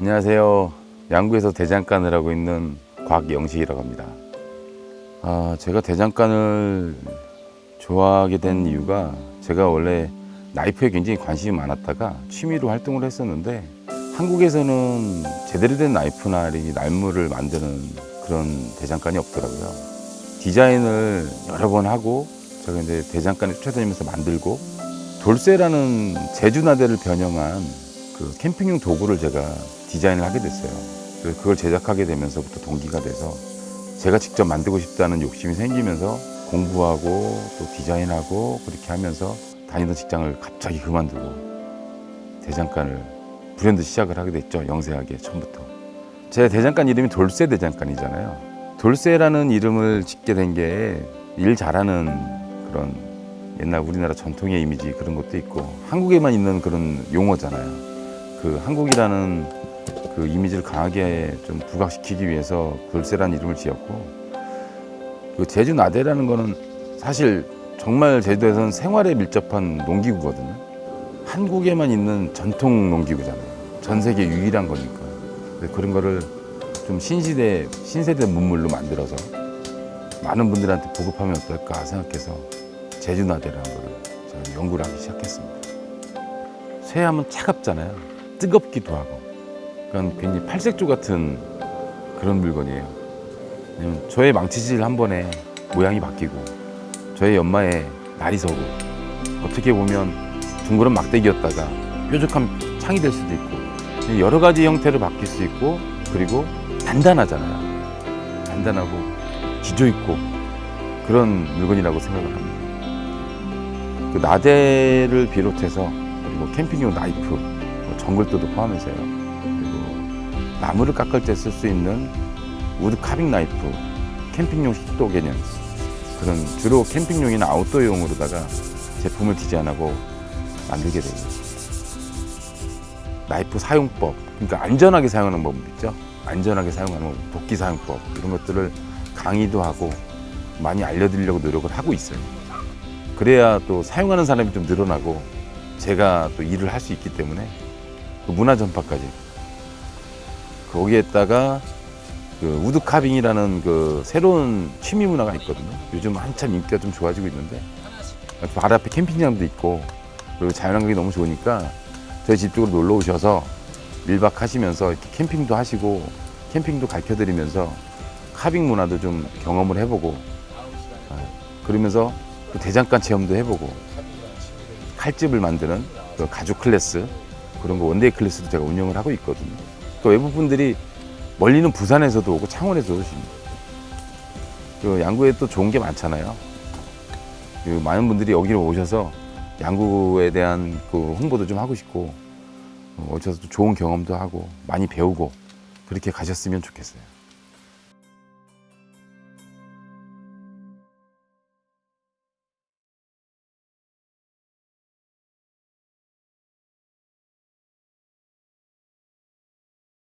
안녕하세요. 양구에서 대장간을 하고 있는 곽영식이라고 합니다. 아, 제가 대장간을 좋아하게 된 이유가 제가 원래 나이프에 굉장히 관심이 많았다가 취미로 활동을 했었는데 한국에서는 제대로 된 나이프나 이 날물을 만드는 그런 대장간이 없더라고요. 디자인을 여러 번 하고 제가 이제 대장간에 쫓아다니면서 만들고 돌쇠라는 제주나대를 변형한 그 캠핑용 도구를 제가 디자인을 하게 됐어요. 그래서 그걸 제작하게 되면서부터 동기가 돼서 제가 직접 만들고 싶다는 욕심이 생기면서 공부하고 또 디자인하고 그렇게 하면서 다니던 직장을 갑자기 그만두고 대장간을 브랜드 시작을 하게 됐죠. 영세하게 처음부터. 제 대장간 이름이 돌쇠 대장간이잖아요. 돌쇠라는 이름을 짓게 된 게 일 잘하는 그런 옛날 우리나라 전통의 이미지 그런 것도 있고 한국에만 있는 그런 용어잖아요. 그 한국이라는 그 이미지를 강하게 좀 부각시키기 위해서 돌쇠라는 이름을 지었고 그 제주 나대라는 거는 사실 정말 제주도에서는 생활에 밀접한 농기구거든요. 한국에만 있는 전통 농기구잖아요. 전 세계 유일한 거니까. 그런 거를 좀 신시대, 신세대 문물로 만들어서 많은 분들한테 보급하면 어떨까 생각해서 제주나대라는 거를 제가 연구를 하기 시작했습니다. 쇠하면 차갑잖아요. 뜨겁기도 하고. 그러니까 괜히 팔색조 같은 그런 물건이에요. 왜냐면 저의 망치질 한 번에 모양이 바뀌고 저의 연마에 날이 서고 어떻게 보면 둥그런 막대기였다가 뾰족한 창이 될 수도 있고 여러 가지 형태로 바뀔 수 있고 그리고 단단하잖아요. 단단하고 기조 있고 그런 물건이라고 생각을 합니다. 그 나대를 비롯해서 그리고 캠핑용 나이프, 뭐 정글도도 포함해서요. 나무를 깎을 때 쓸 수 있는 우드 카빙 나이프, 캠핑용 식도 개념 그런 주로 캠핑용이나 아웃도어용으로다가 제품을 디자인하고 만들게 돼요. 나이프 사용법, 그러니까 안전하게 사용하는 법 있죠. 안전하게 사용하는 법, 도끼 사용법 이런 것들을 강의도 하고 많이 알려드리려고 노력을 하고 있어요. 그래야 또 사용하는 사람이 좀 늘어나고 제가 또 일을 할 수 있기 때문에 그 문화 전파까지 거기에다가 그 우드 카빙이라는 그 새로운 취미 문화가 있거든요. 요즘 한참 인기가 좀 좋아지고 있는데 바로 앞에 캠핑장도 있고 그리고 자연환경이 너무 좋으니까 저희 집 쪽으로 놀러 오셔서 밀박 하시면서 이렇게 캠핑도 하시고 캠핑도 가르쳐 드리면서 카빙 문화도 좀 경험을 해보고 아, 그러면서 또 대장간 체험도 해보고 칼집을 만드는 그 가죽 클래스 그런 거 원데이 클래스도 제가 운영을 하고 있거든요. 그 외부 분들이 멀리는 부산에서도 오고 창원에서도 오십니다. 그 양구에 또 좋은 게 많잖아요. 그 많은 분들이 여기로 오셔서 양구에 대한 그 홍보도 좀 하고 싶고 어, 또 좋은 경험도 하고 많이 배우고 그렇게 가셨으면 좋겠어요.